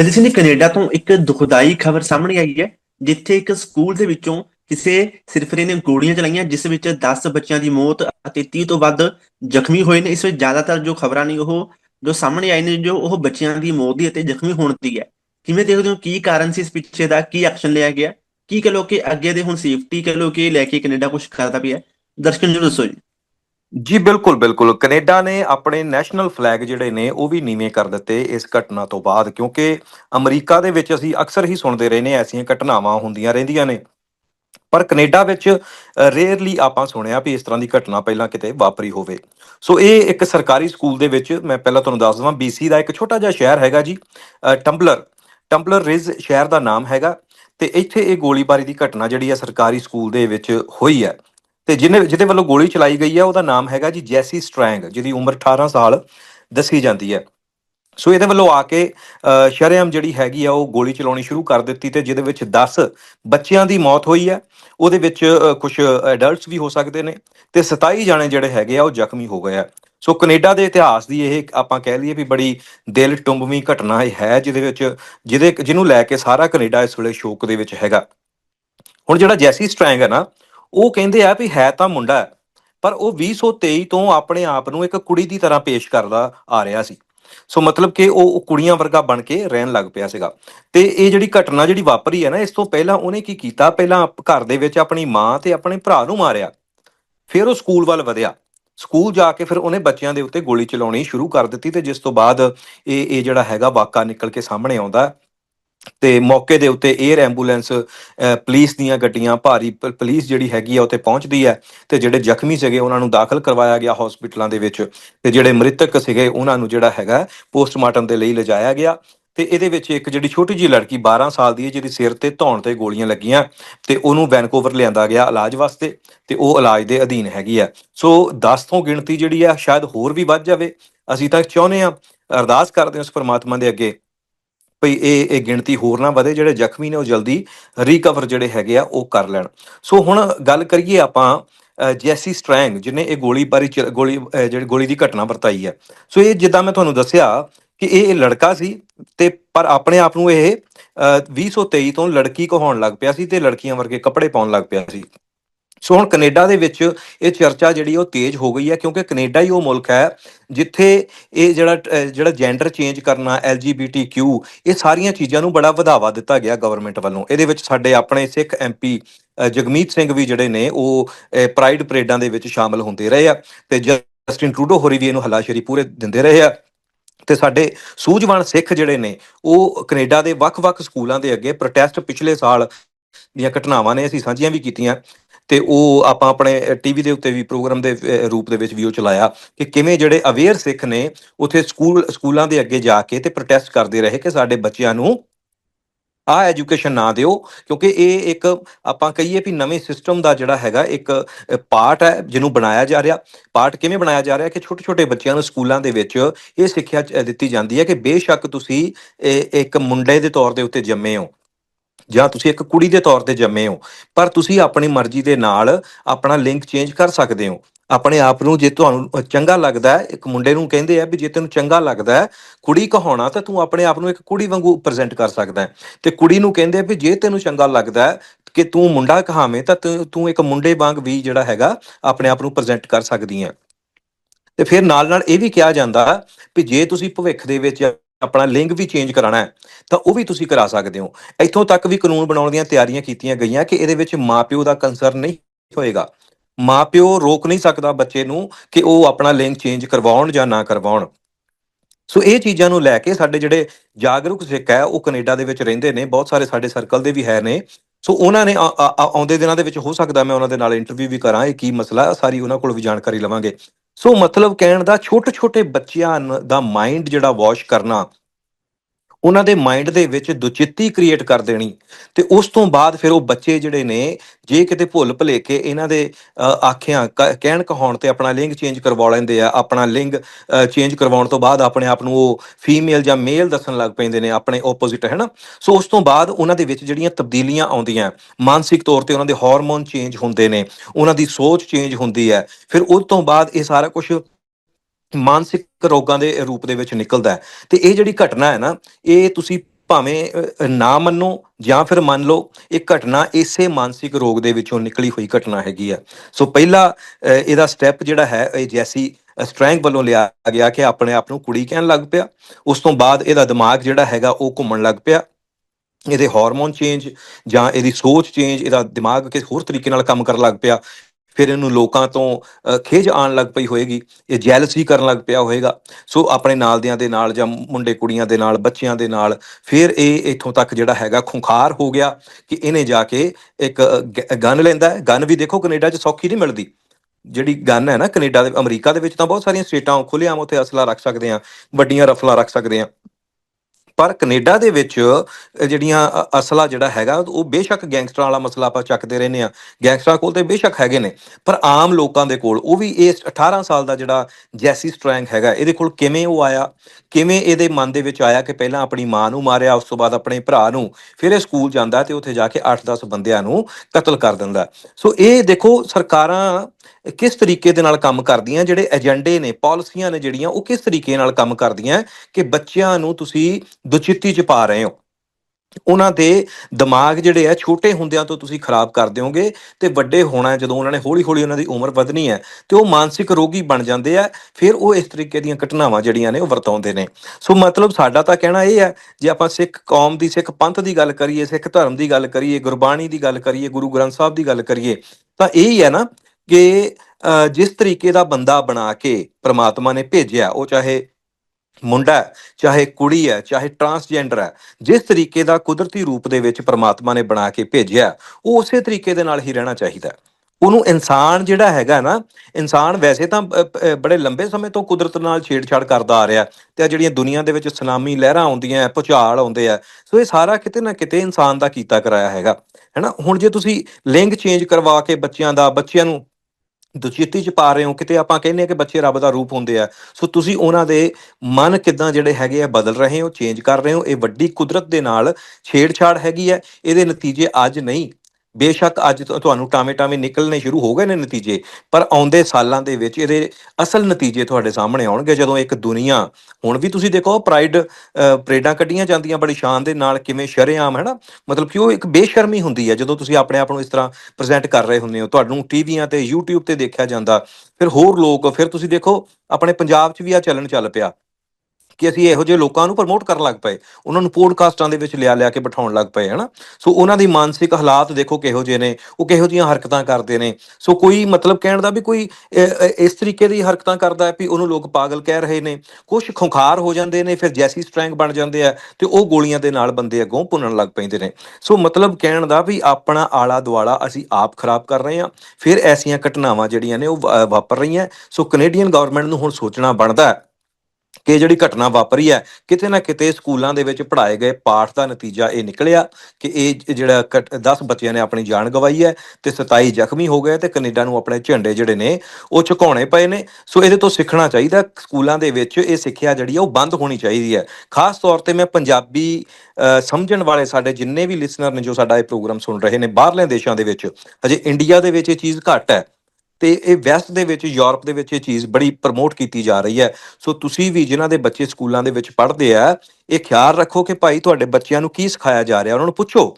ਦਲੀ Singh, Canada ਤੋਂ ਇੱਕ ਦੁਖਦਾਈ ਖਬਰ ਸਾਹਮਣੇ ਆਈ ਹੈ, ਜਿੱਥੇ ਇੱਕ ਸਕੂਲ ਦੇ ਵਿੱਚੋਂ ਕਿਸੇ ਸਿਰਫਰੇ ਨੇ ਗੋਲੀਆਂ ਚਲਾਈਆਂ, ਜਿਸ ਵਿੱਚ 10 ਬੱਚਿਆਂ ਦੀ ਮੌਤ ਅਤੇ 30 ਤੋਂ ਵੱਧ ਜ਼ਖਮੀ ਹੋਏ ਨੇ। ਇਸ ਵਿੱਚ ਜ਼ਿਆਦਾਤਰ ਜੋ ਖਬਰਾਂ ਨੇ, ਉਹ ਜੋ ਸਾਹਮਣੇ ਆਈ ਨੇ, ਜੋ ਉਹ ਬੱਚਿਆਂ ਦੀ ਮੌਤ ਦੀ ਅਤੇ ਜ਼ਖਮੀ ਹੋਣ ਦੀ ਹੈ। ਕਿਵੇਂ ਦੇਖਦੇ ਹੋ? ਕੀ ਕਾਰਨ ਸੀ ਇਸ ਪਿੱਛੇ ਦਾ? ਕੀ ਐਕਸ਼ਨ ਲਿਆ ਗਿਆ? ਕੀ ਕਹ ਲੋ ਕਿ ਅੱਗੇ ਦੇ ਹੁਣ ਸੇਫਟੀ ਕਹ ਲੋ ਕਿ ਲੈ ਕੇ ਕੈਨੇਡਾ ਕੁਝ ਕਰਦਾ ਪਿਆ ਦਰਸ਼ਕਾਂ ਨੂੰ ਦੱਸੋ ਜੀ। ਜੀ, ਬਿਲਕੁਲ ਬਿਲਕੁਲ। ਕੈਨੇਡਾ ਨੇ ਆਪਣੇ ਨੈਸ਼ਨਲ ਫਲੈਗ ਜਿਹੜੇ ਨੇ, ਉਹ ਵੀ ਨੀਵੇਂ ਕਰ ਦਿੱਤੇ ਇਸ ਘਟਨਾ ਤੋਂ ਬਾਅਦ, ਕਿਉਂਕਿ ਅਮਰੀਕਾ ਦੇ ਵਿੱਚ ਅਸੀਂ ਅਕਸਰ ਹੀ ਸੁਣਦੇ ਰਹੇ ਨੇ ਐਸੀਆਂ ਘਟਨਾਵਾਂ ਹੁੰਦੀਆਂ ਰਹਿੰਦੀਆਂ ਨੇ। ਪਰ ਕੈਨੇਡਾ ਵਿੱਚ ਰੇਅਰਲੀ ਆਪਾਂ ਸੁਣਿਆ ਵੀ ਇਸ ਤਰ੍ਹਾਂ ਦੀ ਘਟਨਾ ਪਹਿਲਾਂ ਕਿਤੇ ਵਾਪਰੀ ਹੋਵੇ। ਸੋ ਇਹ ਇੱਕ ਸਰਕਾਰੀ ਸਕੂਲ ਦੇ ਵਿੱਚ, ਮੈਂ ਪਹਿਲਾਂ ਤੁਹਾਨੂੰ ਦੱਸ ਦਵਾਂ BC ਦਾ ਇੱਕ ਛੋਟਾ ਜਿਹਾ ਸ਼ਹਿਰ ਹੈਗਾ ਜੀ ਟੰਬਲਰ। ਟੰਬਲਰ ਰਿਜ ਸ਼ਹਿਰ ਦਾ ਨਾਮ ਹੈਗਾ, ਤੇ ਇੱਥੇ ਇਹ ਗੋਲੀਬਾਰੀ ਦੀ ਘਟਨਾ ਜਿਹੜੀ ਹੈ ਸਰਕਾਰੀ ਸਕੂਲ ਦੇ ਵਿੱਚ ਹੋਈ ਹੈ। ਤੇ ਜਿਹਨੇ ਜਿਹਦੇ ਵੱਲੋਂ ਗੋਲੀ ਚਲਾਈ ਗਈ ਹੈ ਉਹਦਾ ਨਾਮ ਹੈਗਾ ਜੀ ਜੈਸੀ ਸਟ੍ਰੈਂਗ ਜਿਹਦੀ ਉਮਰ 18 ਸਾਲ ਦੱਸੀ ਜਾਂਦੀ ਹੈ। ਸੋ ਇਹਦੇ ਵੱਲੋਂ ਆ ਕੇ ਅ, ਜਿਹੜੀ ਹੈਗੀ ਆ ਉਹ ਗੋਲੀ ਚਲਾਉਣੀ ਸ਼ੁਰੂ ਕਰ ਦਿੱਤੀ ਤੇ ਜਿਹਦੇ ਵਿੱਚ 10 ਬੱਚਿਆਂ ਦੀ ਮੌਤ ਹੋਈ ਹੈ। ਉਹਦੇ ਵਿੱਚ ਕੁਝ ਐਡਲਟਸ ਵੀ ਹੋ ਸਕਦੇ ਨੇ ਤੇ 27 ਜਾਣੇ ਜਿਹੜੇ ਹੈਗੇ ਆ ਉਹ ਜ਼ਖਮੀ ਹੋ ਗਏ ਆ। ਸੋ ਕੈਨੇਡਾ ਦੇ ਇਤਿਹਾਸ ਦੀ ਇਹ ਆਪਾਂ ਕਹਿ ਲਈਏ ਵੀ ਬੜੀ ਦਿਲ ਟੁੰਬਵੀਂ ਘਟਨਾ ਇਹ ਹੈ ਜਿਹਦੇ ਵਿੱਚ ਜਿਹਦੇ ਜਿਹਨੂੰ ਲੈ ਕੇ ਸਾਰਾ ਕੈਨੇਡਾ ਇਸ ਵੇਲੇ ਸ਼ੋਕ ਦੇ ਵਿੱਚ ਹੈਗਾ। ਹੁਣ ਜਿਹੜਾ ਜੈਸੀ ਸਟ੍ਰੈਂਗ ਹੈ ਨਾ ਉਹ ਕਹਿੰਦੇ ਆ ਵੀ ਹੈ ਤਾਂ ਮੁੰਡਾ ਪਰ ਉਹ 2023 ਤੋਂ ਆਪਣੇ ਆਪ ਨੂੰ ਇੱਕ ਕੁੜੀ ਦੀ ਤਰ੍ਹਾਂ ਪੇਸ਼ ਕਰਦਾ ਆ ਰਿਹਾ ਸੀ। ਸੋ ਮਤਲਬ ਕਿ ਉਹ ਕੁੜੀਆਂ ਵਰਗਾ ਬਣ ਕੇ ਰਹਿਣ ਲੱਗ ਪਿਆ ਸੀਗਾ। ਤੇ ਇਹ ਜਿਹੜੀ ਘਟਨਾ ਜਿਹੜੀ ਵਾਪਰੀ ਹੈ ਨਾ, ਇਸ ਤੋਂ ਪਹਿਲਾਂ ਉਹਨੇ ਕੀ ਕੀਤਾ? ਪਹਿਲਾਂ ਆਪ- ਘਰ ਦੇ ਵਿੱਚ ਆਪਣੀ ਮਾਂ ਤੇ ਆਪਣੇ ਭਰਾ ਨੂੰ ਮਾਰਿਆ। ਫਿਰ ਉਹ ਸਕੂਲ ਵੱਲ ਵਧਿਆ। ਸਕੂਲ ਜਾ ਕੇ ਫਿਰ ਉਹਨੇ ਬੱਚਿਆਂ ਦੇ ਉੱਤੇ ਗੋਲੀ ਚਲਾਉਣੀ ਸ਼ੁਰੂ ਕਰ ਦਿੱਤੀ ਤੇ ਜਿਸ ਤੋਂ ਬਾਅਦ ਇਹ ਇਹ ਜਿਹੜਾ ਹੈਗਾ ਵਾਕਾ ਨਿਕਲ ਕੇ ਸਾਹਮਣੇ ਆਉਂਦਾ। ਤੇ ਮੌਕੇ ਦੇ ਉੱਤੇ 에ਅਰ ਐਂਬੂਲੈਂਸ ਅ, ਪੁਲਿਸ ਦੀਆਂ ਗੱਡੀਆਂ ਭਾਰੀ ਪ- ਪੁਲਿਸ ਜਿਹੜੀ ਹੈਗੀ ਆ ਉੱਥੇ ਪਹੁੰਚਦੀ ਹੈ ਤੇ ਜਿਹੜੇ ਜ਼ਖਮੀ ਸੀਗੇ ਉਹਨਾਂ ਨੂੰ ਦਾਖਲ ਕਰਵਾਇਆ ਗਿਆ ਹਸਪੀਟਲਾਂ ਦੇ ਵਿੱਚ ਤੇ ਜਿਹੜੇ ਮ੍ਰਿਤਕ ਸੀਗੇ ਉਹਨਾਂ ਨੂੰ ਜਿਹੜਾ ਹੈਗਾ ਪੋਸਟਮਾਰਟਮ ਦੇ ਲਈ ਲਿਜਾਇਆ ਗਿਆ ਤੇ ਇਹਦੇ ਵਿੱਚ ਇੱਕ ਜਿਹੜੀ ਛੋਟੀ ਜਿਹੀ ਲੜਕੀ 12 ਸਾਲ ਦੀ ਹੈ ਜਿਹਦੀ ਸਿਰ ਤੇ ਧੌਣ ਤੇ ਗੋਲੀਆਂ ਲੱਗੀਆਂ ਤੇ ਉਹਨੂੰ ਵੈਨਕੂਵਰ ਲਿਆਂਦਾ ਗਿਆ ਇਲਾਜ ਵਾਸਤੇ ਤੇ ਉਹ ਇਲਾਜ ਦੇ ਅਧੀਨ ਹੈਗੀ ਆ। ਸੋ 10 ਤੋਂ ਗਿਣਤੀ ਜਿਹੜੀ ਆ ਸ਼ਾਇਦ ਹੋਰ ਵੀ ਵੱਧ ਜਾਵੇ। ਅਸੀਂ ਤਾਂ ਚਾਹੁੰਦੇ ਆ ਅਰਦਾਸ ਕਰਦੇ ਹਾਂ ਉਸ ਪਰਮਾਤਮਾ ਦੇ ਅੱਗੇ ਭਈ ਇਹ ਇਹ ਗਿਣਤੀ ਹੋਰ ਨਾ ਵਧੇ ਜਿਹੜੇ ਜ਼ਖਮੀ ਨੇ ਉਹ ਜਲਦੀ ਰੀਕਵਰ ਜਿਹੜੇ ਹੈਗੇ ਆ ਉਹ ਕਰ ਲੈਣ। ਸੋ ਹੁਣ ਗੱਲ ਕਰੀਏ ਆਪਾਂ ਜੈਸੀ ਸਟ੍ਰੈਂਗ ਜਿਹਨੇ ਇਹ ਗੋਲੀਬਾਰੀ ਚ- ਗੋਲੀ ਜਿਹੜੀ ਗੋਲੀ ਦੀ ਘਟਨਾ ਵਰਤਾਈ ਹੈ। ਸੋ ਇਹ ਜਿੱਦਾਂ ਮੈਂ ਤੁਹਾਨੂੰ ਦੱਸਿਆ ਕਿ ਇਹ ਲੜਕਾ ਸੀ ਤੇ ਪਰ ਆਪਣੇ ਆਪ ਨੂੰ ਇਹ ਅ, 2023 ਤੋਂ ਲੜਕੀ ਕਹਾਉਣ ਲੱਗ ਪਿਆ ਸੀ ਤੇ ਲੜਕੀਆਂ ਵਰਗੇ ਕੱਪੜੇ ਪਾਉਣ ਲੱਗ ਪਿਆ ਸੀ। ਸੋ ਹੁਣ ਕੈਨੇਡਾ ਦੇ ਵਿੱਚ ਇਹ ਚਰਚਾ ਜਿਹੜੀ ਉਹ ਤੇਜ਼ ਹੋ ਗਈ ਹੈ, ਕਿਉਂਕਿ ਕੈਨੇਡਾ ਹੀ ਉਹ ਮੁਲਕ ਹੈ ਜਿੱਥੇ ਇਹ ਜਿਹੜਾ ਜਿਹੜਾ ਜੈਂਡਰ ਚੇਂਜ ਕਰਨਾ LGBTQ ਇਹ ਸਾਰੀਆਂ ਚੀਜ਼ਾਂ ਨੂੰ ਬੜਾ ਵਧਾਵਾ ਦਿੱਤਾ ਗਿਆ ਗਵਰਨਮੈਂਟ ਵੱਲੋਂ। ਇਹਦੇ ਵਿੱਚ ਸਾਡੇ ਆਪਣੇ ਸਿੱਖ ਐਮਪੀ ਜਗਮੀਤ ਸਿੰਘ ਵੀ ਜਿਹੜੇ ਨੇ, ਉਹ ਪ੍ਰਾਈਡ ਪਰੇਡਾਂ ਦੇ ਵਿੱਚ ਸ਼ਾਮਲ ਹੁੰਦੇ ਰਹੇ ਆ ਤੇ ਜਸਟਿਨ ਟਰੂਡੋ ਹੋਰੀ ਵੀ ਇਹਨੂੰ ਹੱਲਾਸ਼ੇਰੀ ਪੂਰੇ ਦਿੰਦੇ ਰਹੇ ਆ। ਤੇ ਸਾਡੇ ਸੂਝਵਾਨ ਸਿੱਖ ਜਿਹੜੇ ਨੇ, ਉਹ ਕੈਨੇਡਾ ਦੇ ਵੱਖ-ਵੱਖ ਸਕੂਲਾਂ ਦੇ ਅੱਗੇ ਪ੍ਰੋਟੈਸਟ ਪਿਛਲੇ ਸਾਲ ਦੀਆਂ ਘਟਨਾਵਾਂ ਨੇ ਅਸੀਂ ਸਾਂਝੀਆਂ ਵੀ ਕੀਤੀਆਂ। ਤੇ ਉਹ ਆਪਾਂ ਆਪਣੇ ਟੀਵੀ ਦੇ ਉੱਤੇ ਵੀ ਪ੍ਰੋਗਰਾਮ ਦੇ ਰੂਪ ਦੇ ਵਿੱਚ ਵੀ ਉਹ ਚਲਾਇਆ ਕਿ ਕਿਵੇਂ ਜਿਹੜੇ ਅਵੇਅਰ ਸਿੱਖ ਨੇ ਉਥੇ ਸਕੂਲ, ਸਕੂਲਾਂ ਦੇ ਅੱਗੇ ਜਾ ਕੇ ਤੇ ਪ੍ਰੋਟੈਸਟ ਕਰਦੇ ਰਹੇ ਕਿ ਸਾਡੇ ਬੱਚਿਆਂ ਨੂੰ ਆ ਐਜੂਕੇਸ਼ਨ ਨਾ ਦਿਓ, ਕਿਉਂਕਿ ਇਹ ਇੱਕ ਆਪਾਂ ਕਹੀਏ ਵੀ ਨਵੇਂ ਸਿਸਟਮ ਦਾ ਜਿਹੜਾ ਹੈਗਾ ਇੱਕ ਪਾਰਟ ਹੈ ਜਿਹਨੂੰ ਬਣਾਇਆ ਜਾ ਰਿਹਾ। ਪਾਰਟ ਕਿਵੇਂ ਬਣਾਇਆ ਜਾ ਰਿਹਾ ਕਿ ਛੋਟੇ ਛੋਟੇ ਬੱਚਿਆਂ ਨੂੰ ਸਕੂਲਾਂ ਦੇ ਵਿੱਚ ਇਹ ਸਿੱਖਿਆ ਚ- ਦਿੱਤੀ ਜਾਂਦੀ ਹੈ ਕਿ ਬੇਸ਼ੱਕ ਤੁਸੀਂ ਇੱਕ ਮੁੰਡੇ ਦੇ ਤੌਰ ਦੇ ਉੱਤੇ ਜੰਮੇ ਹੋ। ਜਾਂ ਤੁਸੀਂ ਇੱਕ ਕੁੜੀ ਦੇ ਤੌਰ ਤੇ ਜੰਮੇ ਹੋ, ਪਰ ਤੁਸੀਂ ਆਪਣੀ ਮਰਜ਼ੀ ਦੇ ਨਾਲ ਆਪਣਾ ਲਿੰਕ ਚੇਂਜ ਕਰ ਸਕਦੇ ਹੋ। ਆਪਣੇ ਆਪ ਨੂੰ ਜੇ ਤੁਹਾਨੂੰ ਚੰਗਾ ਲੱਗਦਾ ਹੈ, ਇੱਕ ਮੁੰਡੇ ਨੂੰ ਕਹਿੰਦੇ ਆ ਵੀ ਜੇ ਤੈਨੂੰ ਚੰਗਾ ਲੱਗਦਾ ਹੈ, ਕੁੜੀ ਕਹਾਉਣਾ, ਤਾਂ ਤੂੰ ਆਪਣੇ ਆਪ ਨੂੰ ਇੱਕ ਕੁੜੀ ਵਾਂਗੂ ਪ੍ਰੈਜ਼ੈਂਟ ਕਰ ਸਕਦਾ ਹੈ। ਤੇ ਕੁੜੀ ਨੂੰ ਕਹਿੰਦੇ ਆ ਵੀ ਜੇ ਤੈਨੂੰ ਚੰਗਾ ਲੱਗਦਾ ਹੈ ਕਿ ਤੂੰ ਮੁੰਡਾ ਕਹਾਵੇਂ, ਤਾਂ ਤੂੰ ਤੂੰ ਇੱਕ ਮੁੰਡੇ ਵਾਂਗ ਵੀ ਜਿਹੜਾ ਹੈਗਾ, ਆਪਣੇ ਆਪ ਨੂੰ ਪ੍ਰੈਜ਼ੈਂਟ ਕਰ ਸਕਦੀ ਹੈ। ਤੇ ਫਿਰ ਨਾਲ ਨਾਲ ਇਹ ਵੀ ਕਿਹਾ ਜਾਂਦਾ ਵੀ ਜੇ ਤੁਸੀਂ ਭਵਿੱਖ ਦੇ ਵਿੱਚ ਆਪਣਾ ਲਿੰਗ ਵੀ ਚੇਂਜ ਕਰਾਣਾ ਹੈ, ਤਾਂ ਉਹ ਵੀ ਤੁਸੀਂ ਕਰਾ ਸਕਦੇ ਹੋ। ਇੱਥੋਂ ਤੱਕ ਵੀ ਕਾਨੂੰਨ ਬਣਾਉਣ ਦੀਆਂ ਤਿਆਰੀਆਂ ਕੀਤੀਆਂ ਗਈਆਂ ਕਿ ਇਹਦੇ ਵਿੱਚ ਮਾਪਿਓ ਦਾ ਕੰਸਰਨ ਨਹੀਂ ਹੋਏਗਾ। ਮਾਪਿਓ ਰੋਕ ਨਹੀਂ ਸਕਦਾ ਬੱਚੇ ਨੂੰ ਕਿ ਉਹ ਆਪਣਾ ਲਿੰਗ ਚੇਂਜ ਕਰਵਾਉਣ ਜਾਂ ਨਾ ਕਰਵਾਉਣ। ਸੋ ਇਹ ਚੀਜ਼ਾਂ ਨੂੰ ਲੈ ਕੇ ਸਾਡੇ ਜਿਹੜੇ ਜਾਗਰੂਕ ਸਿੱਖ ਹੈ, ਉਹ ਕੈਨੇਡਾ ਦੇ ਵਿੱਚ ਰਹਿੰਦੇ ਨੇ, ਬਹੁਤ ਸਾਰੇ ਸਾਡੇ ਸਰਕਲ ਦੇ ਵੀ ਹੈ ਨੇ। ਸੋ ਉਹਨਾਂ ਨੇ ਆਉਂਦੇ ਦਿਨਾਂ ਦੇ ਵਿੱਚ ਹੋ ਸਕਦਾ ਮੈਂ ਉਹਨਾਂ ਦੇ ਨਾਲ ਇੰਟਰਵਿਊ ਵੀ ਕਰਾਂ, ਇਹ ਕੀ ਮਸਲਾ ਸਾਰੀ ਉਹਨਾਂ ਕੋਲ ਵੀ ਜਾਣਕਾਰੀ ਲਵਾਂਗੇ। ਸੋ ਮਤਲਬ ਕਹਿਣ ਦਾ ਛੋਟੇ ਛੋਟੇ ਬੱਚਿਆਂ ਨ- ਦਾ ਮਾਈਂਡ ਜਿਹੜਾ ਵਾਸ਼ ਕਰਨਾ ਉਹਨਾਂ ਦੇ ਮਾਈਂਡ ਦੇ ਵਿੱਚ ਦੁਚਿੱਤੀ ਕ੍ਰੀਏਟ ਕਰ ਦੇਣੀ ਤੇ ਉਸ ਤੋਂ ਬਾਅਦ ਫਿਰ ਉਹ ਬੱਚੇ ਜਿਹੜੇ ਨੇ ਜੇ ਕਿਤੇ ਭੁੱਲ ਭੁਲੇਖੇ ਇਹਨਾਂ ਦੇ ਅ, ਆਖਿਆਂ ਕ- ਕਹਿਣ ਕਹਾਉਣ ਤੇ ਆਪਣਾ ਲਿੰਗ ਚੇਂਜ ਕਰਵਾ ਲੈਂਦੇ ਆ ਆਪਣਾ ਲਿੰਗ ਚੇਂਜ ਕਰਵਾਉਣ ਤੋਂ ਬਾਅਦ ਆਪਣੇ ਆਪ ਨੂੰ ਉਹ ਫੀਮੇਲ ਜਾਂ ਮੇਲ ਦੱਸਣ ਲੱਗ ਪੈਂਦੇ ਨੇ ਆਪਣੇ ਆਪੋਜ਼ਿਟ ਹੈ ਨਾ? ਸੋ ਉਸ ਤੋਂ ਬਾਅਦ ਉਹਨਾਂ ਦੇ ਵਿੱਚ ਜਿਹੜੀਆਂ ਤਬਦੀਲੀਆਂ ਆਉਂਦੀਆਂ ਮਾਨਸਿਕ ਤੌਰ ਤੇ ਉਹਨਾਂ ਦੇ ਹਾਰਮੋਨ ਚੇਂਜ ਹੁੰਦੇ ਨੇ ਉਹਨਾਂ ਦੀ ਸੋਚ ਚੇਂਜ ਹੁੰਦੀ ਹੈ ਫਿਰ ਉਸ ਤੋਂ ਬਾਅਦ ਇਹ ਸਾਰਾ ਕੁਝ ਮਾਨਸਿਕ ਰੋਗਾਂ ਦੇ ਰੂਪ ਦੇ ਵਿੱਚ ਨਿਕਲਦਾ ਹੈ। ਤੇ ਇਹ ਜਿਹੜੀ ਘਟਨਾ ਹੈ ਨਾ ਇਹ ਤੁਸੀਂ ਭਾਵੇਂ ਨਾ ਮੰਨੋ ਜਾਂ ਫਿਰ ਮੰਨ ਲਓ ਇਹ ਘਟਨਾ ਇਸੇ ਮਾਨਸਿਕ ਰੋਗ ਦੇ ਵਿੱਚੋਂ ਨਿਕਲੀ ਹੋਈ ਘਟਨਾ ਹੈਗੀ ਆ। ਸੋ ਪਹਿਲਾ ਅ, ਇਹਦਾ ਸਟੈਪ ਜਿਹੜਾ ਹੈ ਇਹ ਜੈਸੀ ਸਟਰੈਂਗ ਵੱਲੋਂ ਲਿਆ ਗਿਆ ਕਿ ਆਪਣੇ ਆਪ ਨੂੰ ਕੁੜੀ ਕਹਿਣ ਲੱਗ ਪਿਆ। ਉਸ ਤੋਂ ਬਾਅਦ ਇਹਦਾ ਦਿਮਾਗ ਜਿਹੜਾ ਹੈਗਾ ਉਹ ਘੁੰਮਣ ਲੱਗ ਪਿਆ। ਇਹਦੇ ਹਾਰਮੋਨ ਚੇਂਜ ਜਾਂ ਇਹਦੀ ਸੋਚ ਚੇਂਜ ਇਹਦਾ ਦਿਮਾਗ ਕਿਸੇ ਹੋਰ ਤਰੀਕੇ ਨਾਲ ਕੰਮ ਕਰਨ ਲੱਗ ਪਿਆ। ਫਿਰ ਇਹਨੂੰ ਲੋਕਾਂ ਤੋਂ ਖੇਜ ਖਿਝ ਆਉਣ ਲੱਗ ਪਈ ਹੋਏਗੀ, ਇਹ ਜੈਲਸੀ ਕਰਨ ਲੱਗ ਪਿਆ ਹੋਏਗਾ। ਸੋ ਆਪਣੇ ਨਾਲ ਦਿਆਂ ਦੇ ਨਾਲ ਜਾਂ ਮੁੰਡੇ ਕੁੜੀਆਂ ਦੇ ਨਾਲ, ਬੱਚਿਆਂ ਦੇ ਨਾਲ, ਫਿਰ ਇਹ ਇੱਥੋਂ ਤੱਕ ਜਿਹੜਾ ਹੈਗਾ ਖੁੰਖਾਰ ਹੋ ਗਿਆ ਕਿ ਇਹਨੇ ਜਾ ਕੇ ਇੱਕ ਗਨ ਲੈਂਦਾ ਹੈ। ਗਨ ਵੀ ਦੇਖੋ, ਕੈਨੇਡਾ 'ਚ ਸੌਖੀ ਨਹੀਂ ਮਿਲਦੀ। ਜਿਹੜੀ ਗਨ ਹੈ ਨਾ, ਕੈਨੇਡਾ ਦੇ, ਅਮਰੀਕਾ ਦੇ ਵਿੱਚ ਤਾਂ ਬਹੁਤ ਸਾਰੀਆਂ ਸਟੇਟਾਂ ਖੁੱਲ੍ਹੇਆਮ ਉੱਥੇ ਅਸਲਾ ਰੱਖ ਸਕਦੇ ਆ ਵੱਡੀਆਂ ਰਫਲਾਂ ਰੱਖ ਸਕਦੇ ਆ ਪਰ ਕੈਨੇਡਾ ਦੇ ਵਿੱਚ ਜਿਹੜੀਆਂ ਅਸਲਾ ਜਿਹੜਾ ਹੈਗਾ, ਉਹ ਬੇਸ਼ੱਕ ਗੈਂਗਸਟਰਾਂ ਵਾਲਾ ਮਸਲਾ ਆਪਾਂ ਚੱਕਦੇ ਰਹਿੰਦੇ ਆ ਗੈਂਗਸਟਰਾਂ ਕੋਲ ਤੇ ਬੇਸ਼ੱਕ ਹੈਗੇ ਨੇ, ਪਰ ਆਮ ਲੋਕਾਂ ਦੇ ਕੋਲ, ਉਹ ਵੀ ਇਹ 18 ਸਾਲ ਦਾ ਜਿਹੜਾ ਜੈਸੀ ਸਟਰੈਂਗ ਹੈਗਾ, ਇਹਦੇ ਕੋਲ ਕਿਵੇਂ ਉਹ ਆਇਆ? ਕਿਵੇਂ ਇਹਦੇ ਮਨ ਦੇ ਵਿੱਚ ਆਇਆ ਕਿ ਪਹਿਲਾਂ ਆਪਣੀ ਮਾਂ ਨੂੰ ਮਾਰਿਆ, ਉਸ ਤੋਂ ਬਾਅਦ ਆਪਣੇ ਭਰਾ ਨੂੰ, ਫਿਰ ਇਹ ਸਕੂਲ ਜਾਂਦਾ ਤੇ ਉੱਥੇ ਜਾ ਕੇ 8-10 ਬੰਦਿਆਂ ਨੂੰ ਕਤਲ ਕਰ ਦਿੰਦਾ। ਸੋ ਇਹ ਦੇਖੋ, ਸਰਕਾਰਾਂ ਕਿਸ ਤਰੀਕੇ ਦੇ ਨਾਲ ਕੰਮ ਕਰਦੀਆਂ, ਜਿਹੜੇ ਏਜੰਡੇ ਨੇ, ਪਾਲਿਸੀਆਂ ਨੇ ਜਿਹੜੀਆਂ, ਉਹ ਕਿਸ ਤਰੀਕੇ ਨਾਲ ਕੰਮ ਕਰਦੀਆਂ ਕਿ ਬੱਚਿਆਂ ਨੂੰ ਤੁਸੀਂ ਦੁਚਿੱਤੀ ਚ ਪਾ ਰਹੇ ਹੋ। ਉਹਨਾਂ ਦੇ ਦਿਮਾਗ ਜਿਹੜੇ ਆ, ਛੋਟੇ ਹੁੰਦਿਆਂ ਤੋਂ ਤੁਸੀਂ ਖਰਾਬ ਕਰ ਦਿਓਗੇ ਤੇ ਵੱਡੇ ਹੋਣਾ ਜਦੋਂ ਉਹਨਾਂ ਨੇ ਹੌਲੀ-ਹੌਲੀ ਉਹਨਾਂ ਦੀ ਉਮਰ ਵਧਣੀ ਹੈ ਤੇ ਉਹ ਮਾਨਸਿਕ ਰੋਗੀ ਬਣ ਜਾਂਦੇ ਆ, ਫਿਰ ਉਹ ਇਸ ਤਰੀਕੇ ਦੀਆਂ ਘਟਨਾਵਾਂ ਜਿਹੜੀਆਂ ਨੇ ਉਹ ਵਰਤਾਉਂਦੇ ਨੇ। ਸੋ ਮਤਲਬ ਸਾਡਾ ਤਾਂ ਕਹਿਣਾ ਇਹ ਹੈ, ਜੇ ਆਪਾਂ ਸਿੱਖ ਕੌਮ ਦੀ, ਸਿੱਖ ਪੰਥ ਦੀ ਗੱਲ ਕਰੀਏ, ਸਿੱਖ ਧਰਮ ਦੀ ਗੱਲ ਕਰੀਏ, ਗੁਰਬਾਣੀ ਦੀ ਗੱਲ ਕਰੀਏ, ਗੁਰੂ ਗ੍ਰੰਥ ਸਾਹਿਬ ਦੀ ਗੱਲ ਕਰੀਏ, ਤਾਂ ਇਹ ਹੀ ਹੈ ਨਾ ਕਿ ਜਿਸ ਤਰੀਕੇ ਦਾ ਬੰਦਾ ਬਣਾ ਕੇ ਪ੍ਰਮਾਤਮਾ ਨੇ ਭੇਜਿਆ, ਉਹ ਚਾਹੇ ਮੁੰਡਾ ਚਾਹੇ ਕੁੜੀ ਹੈ, ਚਾਹੇ ਟਰਾਂਸਜੈਂਡਰ ਹੈ, ਜਿਸ ਤਰੀਕੇ ਦਾ ਕੁਦਰਤੀ ਰੂਪ ਦੇ ਵਿੱਚ ਪ੍ਰਮਾਤਮਾ ਨੇ ਬਣਾ ਕੇ ਭੇਜਿਆ, ਉਹ ਉਸੇ ਤਰੀਕੇ ਦੇ ਨਾਲ ਹੀ ਰਹਿਣਾ ਚਾਹੀਦਾ ਉਹਨੂੰ ਇਨਸਾਨ ਜਿਹੜਾ ਹੈਗਾ ਨਾ, ਇਨਸਾਨ ਵੈਸੇ ਤਾਂ ਬੜੇ ਲੰਬੇ ਸਮੇਂ ਤੋਂ ਕੁਦਰਤ ਨਾਲ ਛੇੜਛਾੜ ਕਰਦਾ ਆ ਰਿਹਾ, ਤੇ ਆ ਜਿਹੜੀਆਂ ਦੁਨੀਆ ਦੇ ਵਿੱਚ ਸੁਨਾਮੀ ਲਹਿਰਾਂ ਆਉਂਦੀਆਂ ਭੁਚਾਲ ਆਉਂਦੇ ਆ, ਸੋ ਇਹ ਸਾਰਾ ਕਿਤੇ ਨਾ ਕਿਤੇ ਇਨਸਾਨ ਦਾ ਕੀਤਾ ਕਰਾਇਆ ਹੈਗਾ ਹੈਨਾ ਹੁਣ ਜੇ ਤੁਸੀਂ ਲਿੰਗ ਚੇਂਜ ਕਰਵਾ ਕੇ ਬੱਚਿਆਂ ਦਾ, ਬੱਚਿਆਂ ਨੂੰ ਦੁਚਿੱਤੀ ਚ ਪਾ ਰਹੇ ਹੋ, ਕਿਤੇ ਆਪਾਂ ਕਹਿੰਦੇ ਆ ਕਿ ਬੱਚੇ ਰੱਬ ਦਾ ਰੂਪ ਹੁੰਦੇ ਆ। ਸੋ ਤੁਸੀਂ ਉਹਨਾਂ ਦੇ ਮਨ ਕਿਦਾਂ ਜਿਹੜੇ ਹੈਗੇ ਆ, ਬਦਲ ਰਹੇ ਹੋ ਚੇਂਜ ਕਰ ਰਹੇ ਹੋ, ਇਹ ਵੱਡੀ ਕੁਦਰਤ ਦੇ ਨਾਲ ਛੇੜਛਾੜ ਹੈਗੀ ਹੈ ਇਹਦੇ ਨਤੀਜੇ ਅੱਜ ਨਹੀਂ। ਬੇਸ਼ੱਕ ਅੱਜ ਤੁਹਾਨੂੰ ਟਾਵੇਂ ਟਾਵੇਂ ਨਿਕਲਣੇ ਸ਼ੁਰੂ ਹੋ ਗਏ ਨੇ ਨਤੀਜੇ, ਪਰ ਆਉਂਦੇ ਸਾਲਾਂ ਦੇ ਵਿੱਚ ਇਹਦੇ ਅਸਲ ਨਤੀਜੇ ਤੁਹਾਡੇ ਸਾਹਮਣੇ ਆਉਣਗੇ, ਜਦੋਂ ਇੱਕ ਦੁਨੀਆ, ਹੁਣ ਵੀ ਤੁਸੀਂ ਦੇਖੋ ਪ੍ਰਾਈਡ ਪਰੇਡਾਂ ਕੱਢੀਆਂ ਜਾਂਦੀਆਂ, ਬੜੀ ਸ਼ਾਨ ਦੇ ਨਾਲ ਕਿਵੇਂ ਸ਼ਰੇਆਮ ਹੈ ਨਾ ਮਤਲਬ ਕਿ ਉਹ ਇੱਕ ਬੇਸ਼ਰਮੀ ਹੁੰਦੀ ਹੈ, ਜਦੋਂ ਤੁਸੀਂ ਆਪਣੇ ਆਪ ਨੂੰ ਇਸ ਤਰ੍ਹਾਂ ਪ੍ਰੈਜ਼ੈਂਟ ਕਰ ਰਹੇ ਹੁੰਦੇ ਹੋ, ਤੁਹਾਨੂੰ ਟੀਵੀਆਂ ਤੇ YouTube ਤੇ ਦੇਖਿਆ ਜਾਂਦਾ, ਫਿਰ ਹੋਰ ਲੋਕ, ਫਿਰ ਤੁਸੀਂ ਦੇਖੋ ਆਪਣੇ ਪੰਜਾਬ 'ਚ ਵੀ ਆ ਚੱਲਣ ਚੱਲ ਪਿਆ। ਕਿ ਅਸੀਂ ਇਹੋ ਜਿਹੇ ਲੋਕਾਂ ਨੂੰ ਪ੍ਰਮੋਟ ਕਰਨ ਲੱਗ ਪਏ। ਉਹਨਾਂ ਨੂੰ ਪੋਡਕਾਸਟਾਂ ਦੇ ਵਿੱਚ ਲਿਆ ਲਿਆ ਕੇ ਬਿਠਾਉਣ ਲੱਗ ਪਏ, ਹਨਾ? ਸੋ ਉਹਨਾਂ ਦੀ ਮਾਨਸਿਕ ਹਾਲਾਤ ਦੇਖੋ ਕਿਹੋ ਜਿਹੇ ਨੇ, ਉਹ ਕਿਹੋ ਜਿਹੀਆਂ ਹਰਕਤਾਂ ਕਰਦੇ ਨੇ। ਸੋ ਕੋਈ ਮਤਲਬ ਕਹਿਣ ਦਾ ਵੀ ਕੋਈ ਇਸ ਤਰੀਕੇ ਦੀ ਹਰਕਤਾਂ ਕਰਦਾ ਹੈ ਵੀ ਉਹਨੂੰ ਲੋਕ ਪਾਗਲ ਕਹਿ ਰਹੇ ਨੇ। ਕੁਝ ਖੁੰਖਾਰ ਹੋ ਜਾਂਦੇ ਨੇ, ਫਿਰ ਜੈਸੀ ਸਟਰੈਂਗ ਬਣ ਜਾਂਦੇ ਆ ਤੇ ਉਹ ਗੋਲੀਆਂ ਦੇ ਨਾਲ ਬੰਦੇ ਅੱਗੋਂ ਭੁੰਨਣ ਲੱਗ ਪੈਂਦੇ ਨੇ। ਸੋ ਮਤਲਬ ਕਹਿਣ ਦਾ ਵੀ ਆਪਣਾ ਆਲਾ ਦੁਆਲਾ ਅਸੀਂ ਆਪ ਖਰਾਬ ਕਰ ਰਹੇ ਹਾਂ, ਫਿਰ ਐਸੀਆਂ ਘਟਨਾਵਾਂ ਜਿਹੜੀਆਂ ਨੇ ਉਹ ਵਾ- ਵਾਪਰ ਰਹੀਆਂ। ਸੋ ਕੈਨੇਡੀਅਨ ਗਵਰਨਮੈਂਟ ਨੂੰ ਹੁਣ ਸੋਚਣਾ ਬਣਦਾ ਹੈ। ਕਿ ਜਿਹੜੀ ਘਟਨਾ ਵਾਪਰੀ ਹੈ ਕਿਤੇ ਨਾ ਕਿਤੇ ਸਕੂਲਾਂ ਦੇ ਵਿੱਚ ਪੜ੍ਹਾਏ ਗਏ ਪਾਠ ਦਾ ਨਤੀਜਾ ਇਹ ਨਿਕਲਿਆ ਕਿ ਇਹ ਜਿਹੜਾ 10 ਬੱਚਿਆਂ ਨੇ ਆਪਣੀ ਜਾਨ ਗਵਾਈ ਹੈ ਤੇ 27 ਜ਼ਖਮੀ ਹੋ ਗਏ ਤੇ ਕੈਨੇਡਾ ਨੂੰ ਆਪਣੇ ਝੰਡੇ ਜਿਹੜੇ ਨੇ ਉਹ ਝੁਕਾਉਣੇ ਪਏ ਨੇ। ਸੋ ਇਹਦੇ ਤੋਂ ਸਿੱਖਣਾ ਚਾਹੀਦਾ ਸਕੂਲਾਂ ਦੇ ਵਿੱਚ ਇਹ ਸਿੱਖਿਆ ਜਿਹੜੀ ਆ ਉਹ ਬੰਦ ਹੋਣੀ ਚਾਹੀਦੀ ਹੈ। ਖਾਸ ਤੌਰ ਤੇ ਮੈਂ ਪੰਜਾਬੀ ਅ, ਸਮਝਣ ਵਾਲੇ ਸਾਡੇ ਜਿੰਨੇ ਵੀ ਲਿਸਨਰ ਨੇ ਜੋ ਸਾਡਾ ਇਹ ਪ੍ਰੋਗਰਾਮ ਸੁਣ ਰਹੇ ਨੇ ਬਾਹਰਲੇ ਦੇਸ਼ਾਂ ਦੇ ਵਿੱਚ ਹਜੇ ਇੰਡੀਆ ਦੇ ਵਿੱਚ ਇਹ ਚੀਜ਼ ਘੱਟ ਹੈ। ਤੇ ਇਹ ਵੈਸਟ ਦੇ ਵਿੱਚ, ਯੂਰਪ ਦੇ ਵਿੱਚ ਇਹ ਚੀਜ਼ ਬੜੀ ਪ੍ਰਮੋਟ ਕੀਤੀ ਜਾ ਰਹੀ ਹੈ। ਸੋ ਤੁਸੀਂ ਵੀ ਜਿਨ੍ਹਾਂ ਦੇ ਬੱਚੇ ਸਕੂਲਾਂ ਦੇ ਵਿੱਚ ਪੜ੍ਹਦੇ ਆ, ਇਹ ਖਿਆਲ ਰੱਖੋ ਕਿ ਭਾਈ ਤੁਹਾਡੇ ਬੱਚਿਆਂ ਨੂੰ ਕੀ ਸਿਖਾਇਆ ਜਾ ਰਿਹਾ, ਉਹਨਾਂ ਨੂੰ ਪੁੱਛੋ।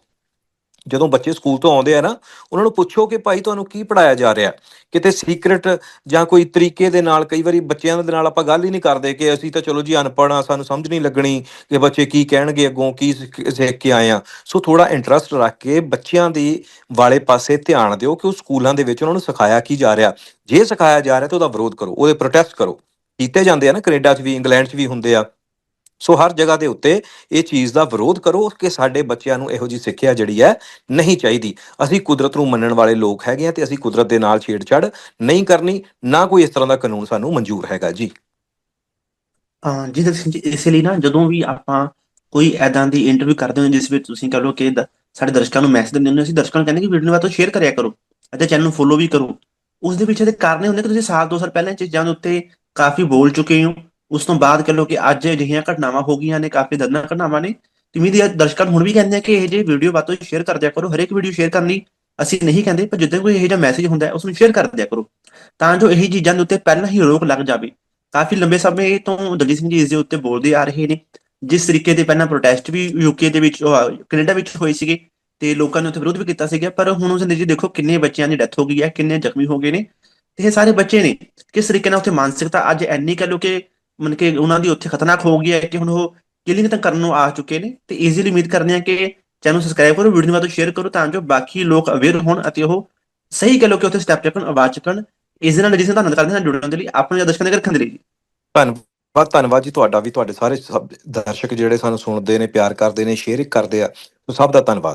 ਜਦੋਂ ਬੱਚੇ ਸਕੂਲ ਤੋਂ ਆਉਂਦੇ ਆ ਨਾ, ਉਹਨਾਂ ਨੂੰ ਪੁੱਛੋ ਕਿ ਭਾਈ ਤੁਹਾਨੂੰ ਕੀ ਪੜਾਇਆ ਜਾ ਰਿਹਾ? ਕਿਤੇ ਸੀਕ੍ਰੀਟ ਜਾਂ ਕੋਈ ਤਰੀਕੇ ਦੇ ਨਾਲ, ਕਈ ਵਾਰੀ ਬੱਚਿਆਂ ਦੇ ਨਾਲ ਆਪਾਂ ਗੱਲ ਹੀ ਨਹੀਂ ਕਰਦੇ ਕਿ ਅਸੀਂ ਤਾਂ ਚਲੋ ਜੀ ਅਨਪੜ੍ਹ ਆ, ਸਾਨੂੰ ਸਮਝ ਨਹੀਂ ਲੱਗਣੀ ਕਿ ਬੱਚੇ ਕੀ ਕਹਿਣਗੇ ਅੱਗੋਂ, ਕੀ ਸਿੱਖ ਸਿੱਖ ਕੇ ਆਏ ਆ। ਸੋ ਥੋੜਾ ਇੰਟਰਸਟ ਰੱਖ ਕੇ ਬੱਚਿਆਂ ਦੀ ਵਾਲੇ ਪਾਸੇ ਧਿਆਨ ਦਿਓ ਕਿ ਉਹ ਸਕੂਲਾਂ ਦੇ ਵਿੱਚ ਉਹਨਾਂ ਨੂੰ ਸਿਖਾਇਆ ਕੀ ਜਾ ਰਿਹਾ। ਜੇ ਸਿਖਾਇਆ ਜਾ ਰਿਹਾ ਤਾਂ ਉਹਦਾ ਵਿਰੋਧ ਕਰੋ, ਉਹਦੇ ਪ੍ਰੋਟੈਸਟ ਕਰੋ। ਕੀਤੇ ਜਾਂਦੇ ਆ ਨਾ ਕੈਨੇਡਾ 'ਚ ਵੀ, ਇੰਗਲੈਂਡ 'ਚ ਵੀ ਹੁੰਦੇ ਆ। ਸੋ ਹਰ ਜਗ੍ਹਾ ਦੇ ਉੱਤੇ ਇਹ ਚੀਜ਼ ਦਾ ਵਿਰੋਧ ਕਰੋ ਕਿ ਸਾਡੇ ਬੱਚਿਆਂ ਨੂੰ ਇਹੋ ਜੀ ਸਿੱਖਿਆ ਜਿਹੜੀ ਹੈ ਨਹੀਂ ਚਾਹੀਦੀ। ਅਸੀਂ ਕੁਦਰਤ ਨੂੰ ਮੰਨਣ ਵਾਲੇ ਲੋਕ ਹੈਗੇ ਆ ਤੇ ਅਸੀਂ ਕੁਦਰਤ ਦੇ ਨਾਲ ਛੇੜਛਾੜ ਨਹੀਂ ਕਰਨੀ, ਨਾ ਕੋਈ ਇਸ ਤਰ੍ਹਾਂ ਦਾ ਕਾਨੂੰਨ ਸਾਨੂੰ ਮਨਜ਼ੂਰ ਹੈਗਾ ਜੀ। ਜੀ ਦਰਸ਼ਨ ਜੀ, ਇਸ ਲਈ ਨਾ ਜਦੋਂ ਵੀ ਆਪਾਂ ਕੋਈ ਐਦਾਂ ਦੀ ਇੰਟਰਵਿਊ ਕਰਦੇ ਹਾਂ, ਜਿਸ ਵਿੱਚ ਤੁਸੀਂ ਕਹ ਲਓ ਕਿ ਸਾਡੇ ਦਰਸ਼ਕਾਂ ਨੂੰ ਮੈਸੇਜ ਦਿੰਦੇ ਹੁੰਦੇ ਅਸੀਂ ਦਰਸ਼ਕਾਂ ਨੂੰ ਕਹਿੰਦੇ ਕਿ ਵੀਡੀਓ ਨੂੰ ਵੱਧ ਤੋਂ ਸ਼ੇਅਰ ਕਰਿਆ ਕਰੋ ਅਤੇ ਚੈਨਲ ਨੂੰ ਫੋਲੋ ਵੀ ਕਰੋ। ਉਸ ਦੇ ਪਿੱਛੇ ਦੇ ਕਾਰਨ ਇਹ ਹੁੰਦੇ ਕਿ ਤੁਸੀਂ ਸਾਲ ਦੋ ਸਾਲ ਪਹਿਲਾਂ ਚੀਜ਼ਾਂ ਦੇ ਉੱਤੇ ਕਾਫੀ ਬੋਲ ਚੁੱਕੇ ਹੋ ਉਸ ਤੋਂ ਬਾਅਦ ਕਹ ਲਓ ਕਿ ਅੱਜ ਅਜਿਹੀਆਂ ਘਟਨਾਵਾਂ ਹੋ ਗਈਆਂ ਨੇ, ਕਾਫੀ ਦਰਦਨਾਕ ਘਟਨਾਵਾਂ ਨੇ। ਤੁਮੀ ਦੀ ਦਰਸ਼ਕਾਂ ਨੂੰ ਹੁਣ ਵੀ ਕਹਿੰਦੇ ਆ ਕਿ ਇਹ ਜੇ ਵੀਡੀਓ ਵੱਧ ਤੋਂ ਸ਼ੇਅਰ ਕਰ ਦਿਆ ਕਰੋ। ਹਰੇਕ ਵੀਡੀਓ ਸ਼ੇਅਰ ਕਰਨੀ ਅਸੀਂ ਨਹੀਂ ਕਹਿੰਦੇ, ਪਰ ਜਿੱਦਾਂ ਕੋਈ ਇਹੋ ਜਿਹਾ ਮੈਸੇਜ ਹੁੰਦਾ ਹੈ, ਉਸ ਨੂੰ ਸ਼ੇਅਰ ਕਰ ਦਿਆ ਕਰੋ। ਤਾਂ ਜੋ ਇਹੀ ਚੀਜ਼ਾਂ ਦੇ ਉੱਤੇ ਪਹਿਲਾਂ ਹੀ ਰੋਕ ਲੱਗ ਜਾਵੇ। ਕਾਫੀ ਲੰਬੇ ਸਮੇਂ ਤੋਂ ਦਲਜੀਤ ਸਿੰਘ ਜੀ ਇਸ ਦੇ ਉੱਤੇ ਬੋਲਦੇ ਆ ਰਹੇ ਨੇ। ਜਿਸ ਤਰੀਕੇ ਦੇ ਪਹਿਲਾਂ ਪ੍ਰੋਟੈਸਟ ਵੀ ਯੂਕੇ ਦੇ ਵਿੱਚ ਕੈਨੇਡਾ ਵਿੱਚ ਹੋਏ ਸੀਗੇ ਤੇ ਲੋਕਾਂ ਨੇ ਉੱਥੇ ਵਿਰੋਧ ਵੀ ਕੀਤਾ ਸੀਗਾ। ਪਰ ਹੁਣ ਉਸ ਨਤੀਜੇ ਦੇਖੋ ਕਿੰਨੇ ਬੱਚਿਆਂ ਦੀ ਡੈਥ ਹੋ ਗਈ ਹੈ, ਕਿੰਨੇ ਜ਼ਖਮੀ ਹੋ ਗਏ ਨੇ। ਤੇ ਇਹ ਸਾਰੇ ਬੱਚੇ ਨੇ। ਕਿਸ ਤਰੀਕੇ ਨਾਲ ਉੱਥੇ ਮਾਨਸਿਕਤਾ ਅੱਜ ਇੰਨੀ ਕਹ ਲੋ ਕਿ ਮਨ ਕਿ ਉਹਨਾਂ ਦੀ ਉੱਥੇ ਖਤਰਨਾਕ ਹੋ ਗਈ ਹੈ ਕਿ ਹੁਣ ਉਹ ਕਿਲਿੰਗ ਤਾਂ ਕਰਨ ਨੂੰ ਆ ਚੁੱਕੇ ਨੇ ਤੇ ਈਜ਼ੀਲੀ ਉਮੀਦ ਕਰਦੇ ਆ ਕਿ ਚੈਨਲ ਸਬਸਕ੍ਰਾਈਬ ਕਰੋ ਵੀਡੀਓ ਨੂੰ ਵੱਧ ਸ਼ੇਅਰ ਕਰੋ ਤਾਂ ਜੋ ਬਾਕੀ ਲੋਕ ਅਵੇਅਰ ਹੋਣ ਅਤੇ ਉਹ ਸਹੀ ਕਹ ਲੋ ਕਿ ਉੱਥੇ ਸਟੈਪ ਚੱਕਣ, ਆਵਾਜ਼ ਚੱਕਣ, ਇਸ ਨਾਲ ਜਿਸ ਧੰਨਵਾਦ ਕਰਦੇ ਹਾਂ ਜੁੜਨ ਦੇ ਲਈ ਆਪਣੇ ਦਰਸ਼ਕਾਂ ਦੇ ਰੱਖਣ ਦੇ ਲਈ। ਧੰਨਵਾਦ ਧੰਨਵਾਦ ਜੀ ਤੁਹਾਡਾ ਵੀ, ਤੁਹਾਡੇ ਸਾਰੇ ਸਭ ਦਰਸ਼ਕ ਜਿਹੜੇ ਸਾਨੂੰ ਸੁਣਦੇ ਨੇ, ਪਿਆਰ ਕਰਦੇ ਨੇ ਸ਼ੇਅਰ ਕਰਦੇ ਆ। ਸਭ ਦਾ ਧੰਨਵਾਦ।